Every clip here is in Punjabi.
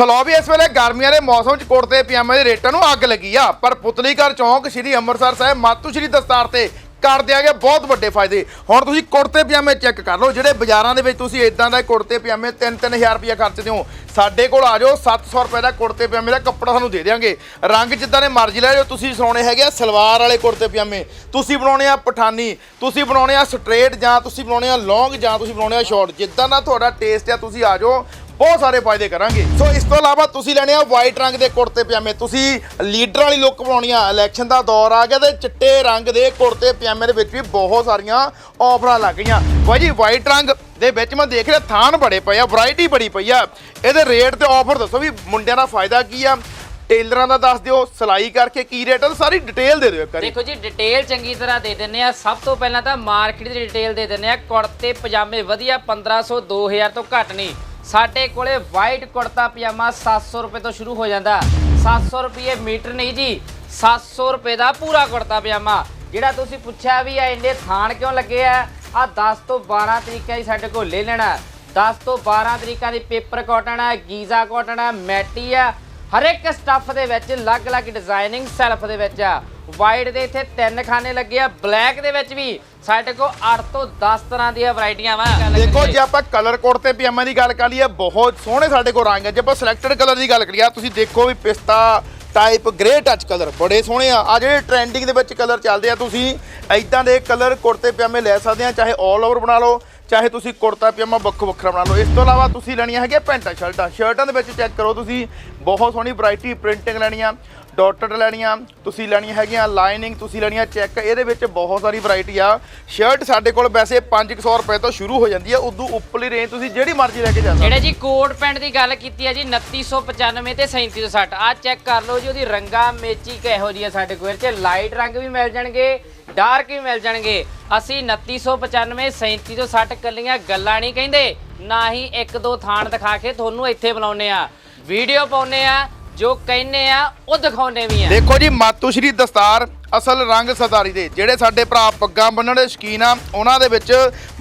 ਸੋ ਵੀ ਇਸ ਵੇਲੇ ਗਰਮੀਆਂ ਦੇ ਮੌਸਮ 'ਚ ਕੁੜਤੇ ਪਜਾਮੇ ਦੇ ਰੇਟਾਂ ਨੂੰ ਅੱਗ ਲੱਗੀ ਆ। ਪਰ ਪੁਤਲੀ ਘਰ ਚੌਂਕ ਸ਼੍ਰੀ ਅੰਮ੍ਰਿਤਸਰ ਸਾਹਿਬ ਮਾਤੂ ਸ਼੍ਰੀ ਦਸਤਾਰ ਤੇ ਕਰ ਦਿਆਂਗੇ ਬਹੁਤ ਵੱਡੇ ਫਾਇਦੇ। ਹੁਣ ਤੁਸੀਂ ਕੁੜਤੇ ਪਜਾਮੇ ਚੈੱਕ ਕਰ ਲਓ, ਜਿਹੜੇ ਬਾਜ਼ਾਰਾਂ ਦੇ ਵਿੱਚ ਤੁਸੀਂ ਇਦਾਂ ਦਾ ਕੁੜਤੇ ਪਜਾਮੇ 3-3000 ਰੁਪਏ ਖਰਚਦੇ ਹੋ ਸਾਡੇ ਕੋਲ ਆ ਜਾਓ 700 ਰੁਪਏ ਦਾ ਕੁੜਤੇ ਪਜਾਮੇ ਦਾ ਕੱਪੜਾ ਤੁਹਾਨੂੰ ਦੇ ਦਿਆਂਗੇ। ਰੰਗ ਜਿੱਦਾਂ ਦੇ ਮਰਜ਼ੀ ਲੈ ਜਾਓ, ਤੁਸੀਂ ਸੌਣੇ ਹੈਗੇ ਆ ਸਲਵਾਰ ਵਾਲੇ ਕੁੜਤੇ ਪਜਾਮੇ। ਤੁਸੀਂ ਬਣਾਉਣੇ ਆ ਪਠਾਨੀ, ਤੁਸੀਂ ਬਣਾਉਣੇ ਆ ਸਟ੍ਰੇਟ ਜਾਂ ਤੁਸੀਂ ਬਣਾਉਣੇ ਆ ਲੌਂਗ ਜਾਂ ਤੁਸੀਂ ਬਣਾਉਣੇ ਆ ਸ਼ਾਰਟ, ਜਿੱਦਾਂ ਦਾ ਤੁਹਾਡਾ ਟੇਸਟ ਆ, ਤੁਸੀਂ ਆ ਜਾਓ। ਬਹੁਤ ਸਾਰੇ ਫਾਇਦੇ ਕਰਾਂਗੇ। ਸੋ ਇਸ ਤੋਂ ਇਲਾਵਾ ਤੁਸੀਂ ਲੈਣੇ ਆ ਵਾਈਟ ਰੰਗ ਦੇ ਕੁੜਤੇ ਪਜਾਮੇ। ਤੁਸੀਂ ਲੀਡਰ ਵਾਲੀ ਲੁੱਕ ਬਣਾਉਣੀ ਆ। ਇਲੈਕਸ਼ਨ ਦਾ ਦੌਰ ਆ ਗਿਆ ਤੇ ਚਿੱਟੇ ਰੰਗ ਦੇ ਕੁੜਤੇ ਪਜਾਮੇ ਦੇ ਵਿੱਚ ਵੀ ਬਹੁਤ ਸਾਰੀਆਂ ਆਫਰਾਂ ਲੱਗ ਗਈਆਂ। ਬਾਈ ਜੀ ਵਾਈਟ ਰੰਗ ਦੇ ਵਿੱਚ ਮੈਂ ਦੇਖ ਰਿਹਾ, ਥਾਨ ਬੜੇ ਪਏ ਆ ਵੈਰਾਈਟੀ ਬੜੀ ਪਈ ਆ। ਇਹਦੇ ਰੇਟ ਤੇ ਆਫਰ ਦੱਸੋ ਵੀ ਮੁੰਡਿਆਂ ਦਾ ਫਾਇਦਾ ਕੀ ਆ। ਟੇਲਰਾਂ ਦਾ ਦੱਸ ਦਿਓ, ਸਿਲਾਈ ਕਰਕੇ ਕੀ ਰੇਟ ਆ ਸਾਰੀ ਡਿਟੇਲ ਦੇ ਦਿਓ ਇੱਕ ਵਾਰੀ। ਦੇਖੋ ਜੀ ਡਿਟੇਲ ਚੰਗੀ ਤਰ੍ਹਾਂ ਦੇ ਦਿੰਨੇ ਆ। ਸਭ ਤੋਂ ਪਹਿਲਾਂ ਤਾਂ ਮਾਰਕੀਟ ਦੀ ਡਿਟੇਲ ਦੇ ਦਿੰਨੇ ਆ। ਕੁੜਤੇ, ਪਜਾਮੇ ਵਧੀਆ 1500 2000 ਤੋਂ ਘੱਟ ਨਹੀਂ। ਸਾਡੇ ਕੋਲੇ ਵਾਈਟ ਕੁੜਤਾ ਪਜਾਮਾ 700 ਰੁਪਏ ਤੋਂ ਸ਼ੁਰੂ ਹੋ ਜਾਂਦਾ। 700 ਰੁਪਏ ਮੀਟਰ ਨਹੀਂ ਜੀ 700 ਰੁਪਏ ਦਾ ਪੂਰਾ ਕੁੜਤਾ ਪਜਾਮਾ। ਜਿਹੜਾ ਤੁਸੀਂ ਪੁੱਛਿਆ ਵੀ ਆ, ਇੰਨੇ ਥਾਨ ਕਿਉਂ ਲੱਗੇ ਆ? ਆ 10 ਤੋਂ 12 ਤਰੀਕਿਆਂ ਦੀ ਸਾਡੇ ਕੋਲ ਲੈ ਲੈਣਾ। 10 ਤੋਂ 12 ਤਰੀਕਾਂ ਦੀ ਪੇਪਰ ਕਾਟਨ ਆ, ਗੀਜ਼ਾ ਕਾਟਨ ਆ, ਮੈਟੀ ਆ ਹਰ ਇੱਕ ਸਟੱਫ ਦੇ ਵਿੱਚ ਅਲੱਗ-ਅਲੱਗ ਡਿਜ਼ਾਈਨਿੰਗ ਸੈਲਫ ਦੇ ਵਿੱਚ ਆ। ਵਾਈਟ ਦੇ ਇੱਥੇ ਤਿੰਨ ਖਾਨੇ ਲੱਗੇ ਆ। ਬਲੈਕ ਦੇ ਵਿੱਚ ਵੀ ਸਾਡੇ ਕੋਲ 8 ਤੋਂ 10 ਤਰ੍ਹਾਂ ਦੀਆਂ ਵੈਰਾਈਟੀਆਂ ਵਾ। ਦੇਖੋ ਜੇ ਆਪਾਂ ਕਲਰ ਕੋਡ ਤੇ ਪਜਾਮੇ ਦੀ ਗੱਲ ਕਰ ਲਈਏ, ਬਹੁਤ ਸੋਹਣੇ ਸਾਡੇ ਕੋਲ ਰੰਗ ਹੈ ਜੇ ਆਪਾਂ ਸਿਲੈਕਟਡ ਕਲਰ ਦੀ ਗੱਲ ਕਰੀਏ, ਤੁਸੀਂ ਦੇਖੋ ਵੀ ਪਿਸਤਾ ਟਾਈਪ ਗ੍ਰੇ ਟੱਚ ਕਲਰ ਬੜੇ ਸੋਹਣੇ ਆ। ਆ ਜਿਹੜੇ ਟ੍ਰੈਂਡਿੰਗ ਦੇ ਵਿੱਚ ਕਲਰ ਚੱਲਦੇ ਆ, ਤੁਸੀਂ ਐਦਾਂ ਦੇ ਕਲਰ ਕੁੜਤੇ ਪਜਾਮੇ ਲੈ ਸਕਦੇ ਆ, ਚਾਹੇ 올 ਓਵਰ ਬਣਾ ਲਓ ਚਾਹੇ ਤੁਸੀਂ ਕੁੜਤਾ ਪਜਾਮਾ ਵੱਖੋ ਵੱਖਰਾ ਬਣਾ ਲਓ। ਇਸ ਤੋਂ ਇਲਾਵਾ ਤੁਸੀਂ ਲੈਣੀਆਂ ਹੈਗੀਆਂ ਪੈਂਟਾਂ ਸ਼ਰਟਾਂ। ਸ਼ਰਟਾਂ ਦੇ ਵਿੱਚ ਚੈੱਕ ਕਰੋ ਤੁਸੀਂ ਬਹੁਤ ਸੋਹਣੀ ਵੈਰਾਈਟੀ ਪ੍ਰਿੰਟਿੰਗ ਲੈਣੀਆਂ ਡਾਟਡ ਲੈਣੀਆਂ ਤੁਸੀਂ ਲੈਣੀਆਂ ਹੈਗੀਆਂ ਲਾਈਨਿੰਗ ਤੁਸੀਂ ਲੈਣੀਆਂ ਚੈੱਕ ਇਹਦੇ ਵਿੱਚ ਬਹੁਤ ਸਾਰੀ ਵੈਰਾਈਟੀ ਆ। ਸ਼ਰਟ ਸਾਡੇ ਕੋਲ ਵੈਸੇ 500 ਰੁਪਏ ਤੋਂ ਸ਼ੁਰੂ ਹੋ ਜਾਂਦੀ ਆ ਉਦੋਂ ਉੱਪਰਲੀ ਰੇਂਜ ਤੁਸੀਂ ਜਿਹੜੀ ਮਰਜ਼ੀ ਲੈ ਕੇ ਜਾ ਸਕਦੇ ਜਿਹੜੇ ਜੀ ਕੋਟ ਪੈਂਟ ਦੀ ਗੱਲ ਕੀਤੀ ਹੈ ਜੀ 2995 ਤੇ 3760 ਆ ਚੈੱਕ ਕਰ ਲਓ ਜੀ ਉਹਦੀ ਰੰਗਾ ਮੇਚੀ ਕਿਹੋ ਜੀ ਆ ਸਾਡੇ ਕੋਲ। ਇਹ 'ਚ ਲਾਈਟ ਰੰਗ ਵੀ ਮਿਲ ਜਾਣਗੇ ਡਾਰਕ ਵੀ ਮਿਲ ਜਾਣਗੇ? ਅਸੀਂ 2995 3760 ਕੱਲੀਆਂ ਗੱਲਾਂ ਨਹੀਂ ਕਹਿੰਦੇ। ਨਾ ਹੀ ਇੱਕ ਦੋ ਥਾਣ ਦਿਖਾ ਕੇ ਤੁਹਾਨੂੰ ਇੱਥੇ ਬੁਲਾਉਨੇ ਆ ਵੀਡੀਓ ਪਾਉਨੇ ਆ ਜੋ ਕਹਿੰਨੇ ਆ ਉਹ ਦਿਖਾਉਨੇ ਵੀ ਆ ਦੇਖੋ ਜੀ ਮਾਤੂ ਸ਼੍ਰੀ ਦਸਤਾਰ ਅਸਲ ਰੰਗ ਸਤਾਰੀ ਦੇ। ਜਿਹੜੇ ਸਾਡੇ ਭਰਾ ਪੱਗਾਂ ਬੰਨਣ ਦੇ ਸ਼ਕੀਨ ਆ, ਉਹਨਾਂ ਦੇ ਵਿੱਚ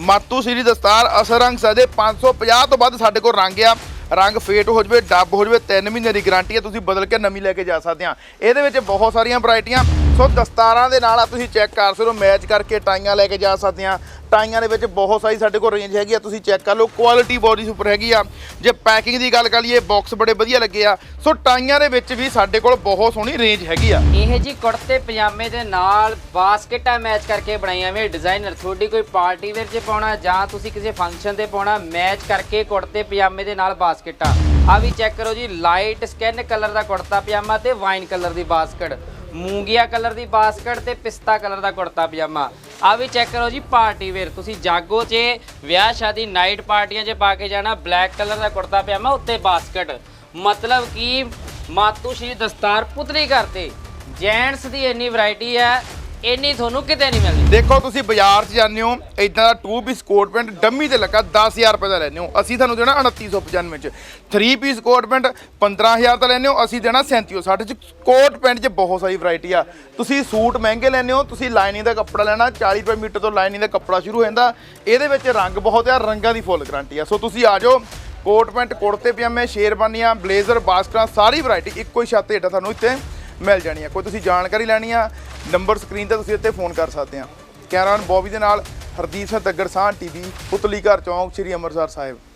ਮਾਤੂ ਸ਼੍ਰੀ ਦਸਤਾਰ ਅਸਲ ਰੰਗ ਸਦੇ 550 ਤੋਂ ਵੱਧ ਸਾਡੇ ਕੋਲ ਰੰਗ ਆ। ਰੰਗ ਫੇਟ ਹੋ ਜਵੇ, ਡੱਬ ਹੋ ਜਵੇ 3 ਮਹੀਨੇ ਦੀ ਗਾਰੰਟੀ ਹੈ ਤੁਸੀਂ ਬਦਲ ਕੇ ਨਵੀਂ ਲੈ ਕੇ ਜਾ ਸਕਦੇ ਆ ਇਹਦੇ ਵਿੱਚ ਬਹੁਤ ਸਾਰੀਆਂ ਵੈਰਾਈਟੀਆਂ ਸੋ ਦਸਤਾਰਾਂ ਦੇ ਨਾਲ ਆ ਤੁਸੀਂ ਚੈੱਕ ਕਰ ਸਕਦੇ ਹੋ, ਮੈਚ ਕਰਕੇ ਟਾਈਆਂ ਲੈ ਕੇ ਜਾ ਸਕਦੇ ਆ। ਟਾਈਆਂ ਦੇ ਵਿੱਚ ਬਹੁਤ ਸਾਰੀ ਸਾਡੇ ਕੋਲ ਰੇਂਜ ਹੈਗੀ ਆ, ਤੁਸੀਂ ਚੈੱਕ ਕਰ ਲਓ ਕੁਆਲਿਟੀ ਬੋਡੀ ਸੁਪਰ ਹੈਗੀ ਆ। ਜੇ ਪੈਕਿੰਗ ਦੀ ਗੱਲ ਕਰ ਲਈਏ ਬਾਕਸ ਬੜੇ ਵਧੀਆ ਲੱਗੇ ਆ। ਸੋ ਟਾਈਆਂ ਦੇ ਵਿੱਚ ਵੀ ਸਾਡੇ ਕੋਲ ਬਹੁਤ ਸੋਹਣੀ ਰੇਂਜ ਹੈਗੀ ਆ। ਇਹ ਜੀ ਕੁੜਤੇ ਪਜਾਮੇ ਦੇ ਨਾਲ ਬਾਸਕਟਾਂ ਮੈਚ ਕਰਕੇ ਬਣਾਈਆਂ ਵੇ ਡਿਜ਼ਾਈਨਰ ਤੁਹਾਡੀ ਕੋਈ ਪਾਰਟੀ ਵੇਅਰ 'ਚ ਪਾਉਣਾ, ਜਾਂ ਤੁਸੀਂ ਕਿਸੇ ਫੰਕਸ਼ਨ ਤੇ ਪਾਉਣਾ ਮੈਚ ਕਰਕੇ ਕੁੜਤੇ ਪਜਾਮੇ ਦੇ ਨਾਲ ਬਾਸਕਟਾਂ। ਆ ਵੀ ਚੈੱਕ ਕਰੋ ਜੀ ਲਾਈਟ ਸਕਿਨ ਕਲਰ ਦਾ ਕੁੜਤਾ ਪਜਾਮਾ ਤੇ ਵਾਈਨ ਕਲਰ ਦੀ ਬਾਸਕਟ। ਮੂੰਗੀਆ ਕਲਰ ਦੀ ਬਾਸਕਟ ਤੇ ਪਿਸਤਾ ਕਲਰ ਦਾ ਕੁੜਤਾ ਪਜਾਮਾ। ਆ ਵੀ ਚੈੱਕ ਕਰੋ ਜੀ, ਪਾਰਟੀ ਵੇਅਰ ਤੁਸੀਂ ਜਾਗੋ 'ਚ ਵਿਆਹ, ਸ਼ਾਦੀ ਨਾਈਟ ਪਾਰਟੀਆਂ 'ਚ ਪਾ ਕੇ ਜਾਣਾ ਬਲੈਕ ਕਲਰ ਦਾ ਕੁੜਤਾ ਪਜਾਮਾ, ਉੱਤੇ ਬਾਸਕਟ। ਮਤਲਬ ਕਿ ਮਾਤੂ ਸ਼੍ਰੀ ਦਸਤਾਰ ਪੁਤਲੀ ਕਰਤੇ ਜੈਂਟਸ ਦੀ ਇੰਨੀ ਵੈਰਾਈਟੀ ਹੈ ਇੰਨੀ ਤੁਹਾਨੂੰ ਕਿਤੇ ਨਹੀਂ ਮਿਲਦੀ ਦੇਖੋ, ਤੁਸੀਂ ਬਾਜ਼ਾਰ 'ਚ ਜਾਂਦੇ ਹੋ ਇਦਾਂ ਦਾ 2 ਪੀਸ ਕੋਟ ਪੈਂਟ ਡੰਮੀ ਤੇ ਲੱਗਾ 10000 ਰੁਪਏ ਦਾ ਲੈਂਦੇ ਹੋ। ਅਸੀਂ ਤੁਹਾਨੂੰ ਦੇਣਾ 2995 ਚ। 3 ਪੀਸ ਕੋਟ ਪੈਂਟ 15000 ਦਾ ਲੈਂਦੇ ਹੋ, ਅਸੀਂ ਦੇਣਾ 3760 ਚ। ਕੋਟ ਪੈਂਟ 'ਚ ਬਹੁਤ ਸਾਰੀ ਵੈਰਾਈਟੀ ਆ। ਤੁਸੀਂ ਸੂਟ ਮਹਿੰਗੇ ਲੈਂਦੇ ਹੋ, ਤੁਸੀਂ ਲਾਈਨਿੰਗ ਦਾ ਕੱਪੜਾ ਲੈਣਾ 40 ਰੁਪਏ ਮੀਟਰ ਤੋਂ ਲਾਈਨਿੰਗ ਦਾ ਕੱਪੜਾ ਸ਼ੁਰੂ ਹੋ ਜਾਂਦਾ। ਇਹਦੇ ਵਿੱਚ ਰੰਗ ਬਹੁਤ ਆ, ਰੰਗਾਂ ਦੀ ਫੁੱਲ ਗਾਰੰਟੀ ਆ। ਸੋ ਤੁਸੀਂ ਆ ਜਾਓ ਕੋਟ ਪੈਂਟ ਕੁੜਤੇ, ਪਜਾਮੇ, ਸ਼ੇਰਵਾਨੀਆਂ ਬਲੇਜ਼ਰ ਬਾਸਕਟਾਂ, ਸਾਰੀ ਵੈਰਾਈਟੀ ਇੱਕੋ ਹੀ ਛੱਤ ਹੇਠਾਂ ਤੁਹਾਨੂੰ ਇੱਥੇ ਮਿਲ ਜਾਣੀ ਆ। ਕੋਈ ਤੁਸੀਂ ਜਾਣਕਾਰੀ ਲੈਣੀ ਆ, ਨੰਬਰ ਸਕਰੀਨ ਤੇ ਤੁਸੀਂ ਇੱਥੇ ਫੋਨ ਕਰ ਸਕਦੇ ਆ। ਕੈਮਰਾਮੈਨ ਬੋਬੀ ਦੇ ਨਾਲ ਹਰਦੀਪ ਸਿੰਘ ਤੱਗਰ ਸਾਹ ਟੀਵੀ, ਪੁਤਲੀ ਘਰ ਚੌਂਕ, ਸ੍ਰੀ ਅੰਮ੍ਰਿਤਸਰ ਸਾਹਿਬ।